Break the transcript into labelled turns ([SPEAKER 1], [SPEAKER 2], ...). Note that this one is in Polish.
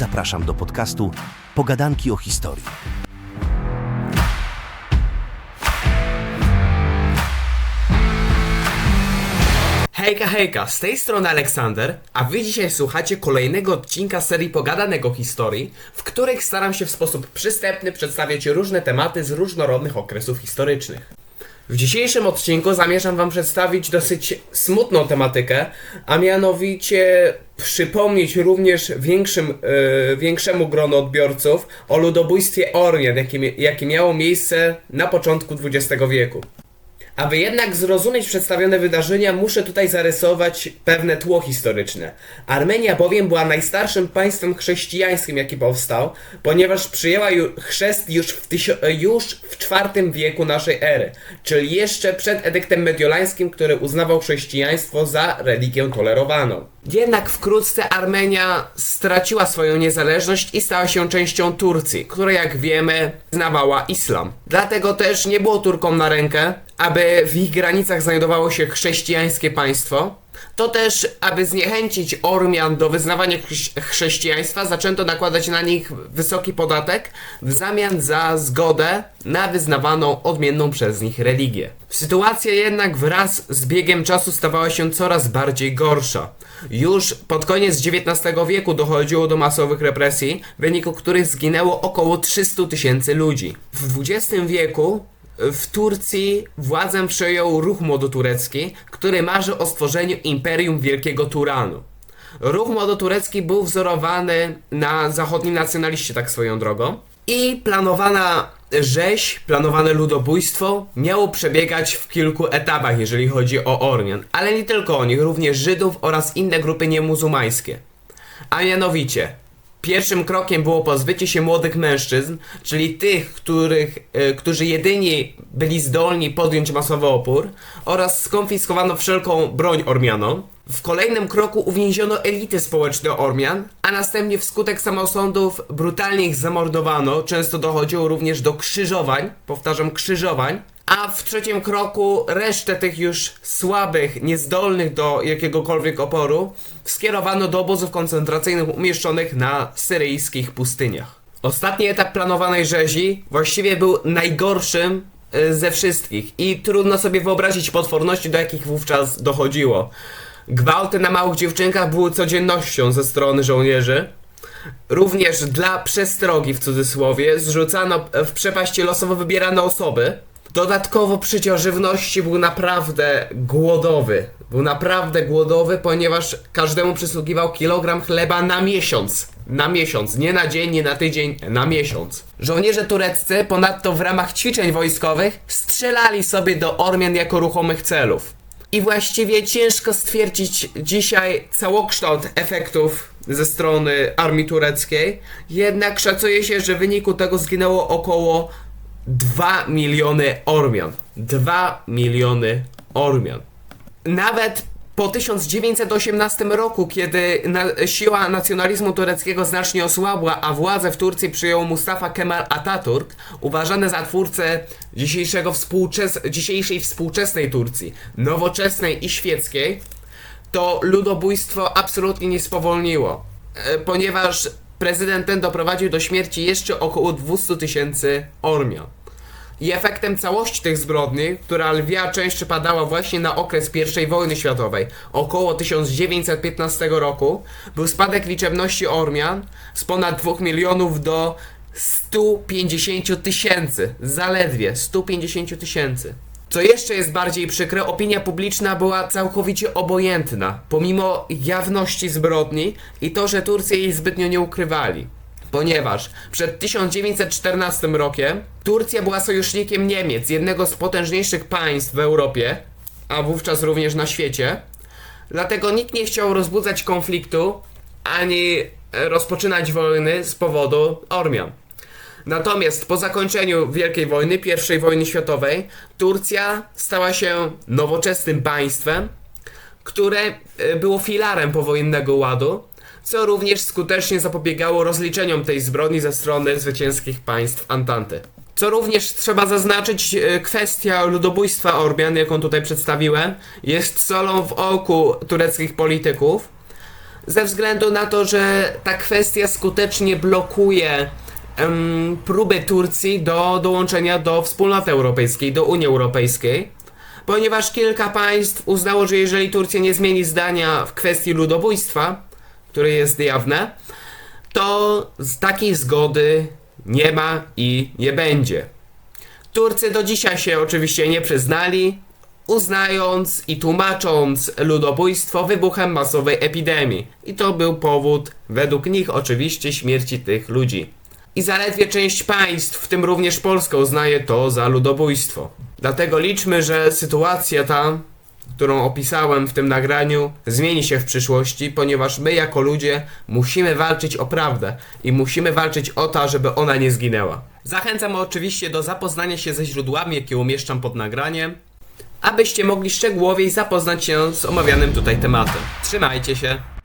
[SPEAKER 1] zapraszam do podcastu Pogadanki o historii.
[SPEAKER 2] Hejka, hejka, z tej strony Aleksander, a wy dzisiaj słuchacie kolejnego odcinka serii Pogadanego Historii, w których staram się w sposób przystępny przedstawiać różne tematy z różnorodnych okresów historycznych. W dzisiejszym odcinku zamierzam wam przedstawić dosyć smutną tematykę, a mianowicie przypomnieć również większym, e, większemu gronu odbiorców o ludobójstwie Ormian, jakie, jakie miało miejsce na początku XX wieku. Aby jednak zrozumieć przedstawione wydarzenia, muszę tutaj zarysować pewne tło historyczne. Armenia bowiem była najstarszym państwem chrześcijańskim, jaki powstał, ponieważ przyjęła ju chrzest już w, już w IV wieku naszej ery, czyli jeszcze przed edyktem mediolańskim, który uznawał chrześcijaństwo za religię tolerowaną. Jednak wkrótce Armenia straciła swoją niezależność i stała się częścią Turcji, która jak wiemy znawała islam. Dlatego też nie było Turkom na rękę, aby w ich granicach znajdowało się chrześcijańskie państwo. To też, aby zniechęcić Ormian do wyznawania chrze- chrześcijaństwa, zaczęto nakładać na nich wysoki podatek w zamian za zgodę na wyznawaną odmienną przez nich religię. Sytuacja jednak wraz z biegiem czasu stawała się coraz bardziej gorsza. Już pod koniec XIX wieku dochodziło do masowych represji, w wyniku których zginęło około 300 tysięcy ludzi. W XX wieku w Turcji władzę przejął ruch młodoturecki, który marzy o stworzeniu imperium Wielkiego Turanu. Ruch młodoturecki był wzorowany na zachodnim nacjonaliście, tak swoją drogą. I planowana rzeź, planowane ludobójstwo miało przebiegać w kilku etapach, jeżeli chodzi o Ormian. Ale nie tylko o nich, również Żydów oraz inne grupy niemuzułmańskie. A mianowicie, pierwszym krokiem było pozbycie się młodych mężczyzn, czyli tych, których, e, którzy jedyni byli zdolni podjąć masowy opór, oraz skonfiskowano wszelką broń Ormianom. W kolejnym kroku uwięziono elity społeczne Ormian, a następnie wskutek samosądów brutalnie ich zamordowano. Często dochodziło również do krzyżowań, powtarzam krzyżowań. A w trzecim kroku resztę tych już słabych, niezdolnych do jakiegokolwiek oporu skierowano do obozów koncentracyjnych umieszczonych na syryjskich pustyniach. Ostatni etap planowanej rzezi właściwie był najgorszym y, ze wszystkich i trudno sobie wyobrazić potworności, do jakich wówczas dochodziło. Gwałty na małych dziewczynkach były codziennością ze strony żołnierzy. Również dla przestrogi w cudzysłowie zrzucano w przepaści losowo wybierane osoby. Dodatkowo przydział żywności był naprawdę głodowy. Był naprawdę głodowy, ponieważ każdemu przysługiwał kilogram chleba na miesiąc. Na miesiąc, nie na dzień, nie na tydzień, na miesiąc. Żołnierze tureccy ponadto w ramach ćwiczeń wojskowych strzelali sobie do Ormian jako ruchomych celów. I właściwie ciężko stwierdzić dzisiaj całokształt efektów ze strony armii tureckiej, jednak szacuje się, że w wyniku tego zginęło około 2 miliony Ormian. 2 miliony Ormian. Nawet po 1918 roku, kiedy na, siła nacjonalizmu tureckiego znacznie osłabła, a władzę w Turcji przyjął Mustafa Kemal Atatürk, uważany za twórcę dzisiejszego współczes dzisiejszej współczesnej Turcji, nowoczesnej i świeckiej, to ludobójstwo absolutnie nie spowolniło, e, ponieważ prezydent ten doprowadził do śmierci jeszcze około 200 tysięcy Ormian. I efektem całości tych zbrodni, która lwia część przypadała właśnie na okres I wojny światowej, około 1915 roku, był spadek liczebności Ormian z ponad 2 milionów do 150 tysięcy. Zaledwie 150 tysięcy. Co jeszcze jest bardziej przykre, opinia publiczna była całkowicie obojętna, pomimo jawności zbrodni i to, że Turcy jej zbytnio nie ukrywali. Ponieważ przed 1914 rokiem Turcja była sojusznikiem Niemiec, jednego z potężniejszych państw w Europie, a wówczas również na świecie. Dlatego nikt nie chciał rozbudzać konfliktu ani rozpoczynać wojny z powodu Ormian. Natomiast po zakończeniu Wielkiej Wojny, I wojny światowej, Turcja stała się nowoczesnym państwem, które e, było filarem powojennego ładu, co również skutecznie zapobiegało rozliczeniom tej zbrodni ze strony zwycięskich państw Antanty. Co również trzeba zaznaczyć, e, kwestia ludobójstwa Ormian, jaką tutaj przedstawiłem, jest solą w oku tureckich polityków, ze względu na to, że ta kwestia skutecznie blokuje em, próby Turcji do dołączenia do wspólnoty europejskiej, do Unii Europejskiej, ponieważ kilka państw uznało, że jeżeli Turcja nie zmieni zdania w kwestii ludobójstwa, które jest jawne, to takiej zgody nie ma i nie będzie. Turcy do dzisiaj się oczywiście nie przyznali, uznając i tłumacząc ludobójstwo wybuchem masowej epidemii. I to był powód, według nich oczywiście, śmierci tych ludzi. I zaledwie część państw, w tym również Polska, uznaje to za ludobójstwo. Dlatego liczmy, że sytuacja ta, którą opisałem w tym nagraniu, zmieni się w przyszłości, ponieważ my jako ludzie musimy walczyć o prawdę i musimy walczyć o to, żeby ona nie zginęła. Zachęcam oczywiście do zapoznania się ze źródłami, jakie umieszczam pod nagraniem, abyście mogli szczegółowiej zapoznać się z omawianym tutaj tematem. Trzymajcie się!